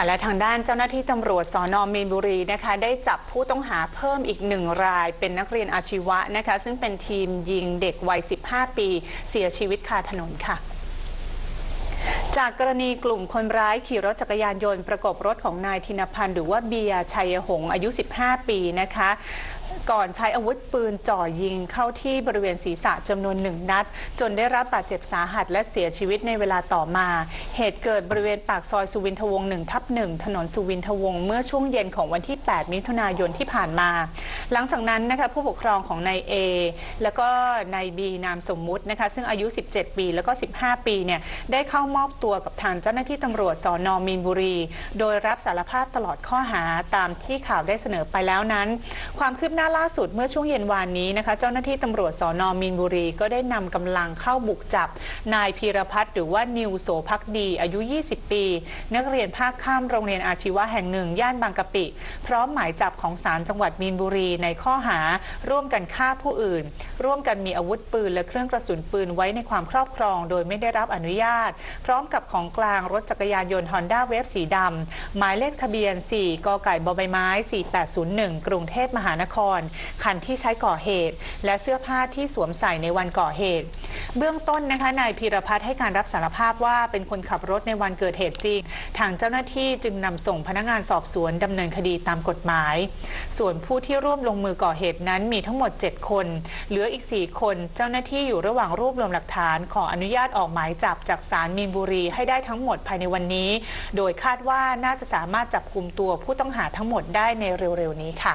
ค่ะและทางด้านเจ้าหน้าที่ตำรวจสอนอมีนบุรีนะคะได้จับผู้ต้องหาเพิ่มอีกหนึ่งราย เป็นนักเรียนอาชีวะนะคะซึ่งเป็นทีมยิงเด็กวัย 15 ปี เสียชีวิตคาถนนค่ะจากกรณีกลุ่มคนร้ายขี่รถจักรยานยนต์ประกบรถของนายธินพันธ์หรือว่าเบียร์ชัยหงอายุ 15 ปีนะคะ ก่อนใช้อาวุธปืนจ่อยิงเข้าที่บริเวณศีรษะจำนวนหนึ่งนัด จนได้รับบาดเจ็บสาหัสและเสียชีวิตในเวลาต่อมา เหตุเกิดบริเวณปากซอยสุวินทวงศ์1ทับ1ถนนสุวินทวงศ์เมื่อช่วงเย็นของวันที่ 8 มิถุนายนที่ผ่านมา หลังจากนั้นนะคะผู้ปกครองของนายเอแล้วก็นายบีนามสมมุตินะคะซึ่งอายุ 17 ปีแล้วก็ 15 ปีเนี่ยได้เข้ามอบตัวกับทางเจ้าหน้าที่ตำรวจสอนอมีนบุรี โดยรับสารภาพตลอดข้อหาตามที่ข่าวได้เสนอไปแล้วนั้น ความคืบหน้าล่าสุดเมื่อช่วงเย็นวานนี้นะคะเจ้าหน้าที่ตำรวจสอนอมีนบุรี ก็ได้นำกำลังเข้าบุกจับ นายพีรพัฒน์หรือว่านิวโสพักดี อายุ 20 ปี นักเรียนภาคข้ามโรงเรียนอาชีวะแห่งหนึ่งย่านบางกะปิ พร้อมหมายจับของศาลจังหวัดมีนบุรีในข้อหา ร่วมกันฆ่าผู้อื่น ร่วมกันมีอาวุธปืน และเครื่องกระสุนปืนไว้ในความครอบครอง โดยไม่ได้รับอนุญาต พร้อมกับของกลางรถจักรยานยนต์ฮอนด้าเวฟสีดำหมายเลขทะเบียน 4 กไก่บใบไม้ 4801 กรุงเทพมหานคร คันที่ใช้ก่อเหตุ และเสื้อผ้าที่สวมใส่ในวันก่อเหตุ เบื้องต้นนะคะนายพีรพัฒน์ให้การรับสารภาพว่าเป็นคนขับรถในวันเกิดเหตุจริง ทางเจ้าหน้าที่จึงนำส่งพนักงานสอบสวนดำเนินคดีตามกฎหมาย ส่วนผู้ที่ร่วมลงมือก่อเหตุนั้นมีทั้งหมด 7 คน เหลืออีก 4 คน เจ้าหน้าที่อยู่ระหว่างรวบรวมหลักฐาน ขออนุญาตออกหมายจับจากศาลมีนบุรีให้ได้ทั้งหมดภายในวันนี้ โดยคาดว่าน่าจะสามารถจับกลุ่มตัวผู้ต้องหาทั้งหมดได้ในเร็วๆนี้ค่ะ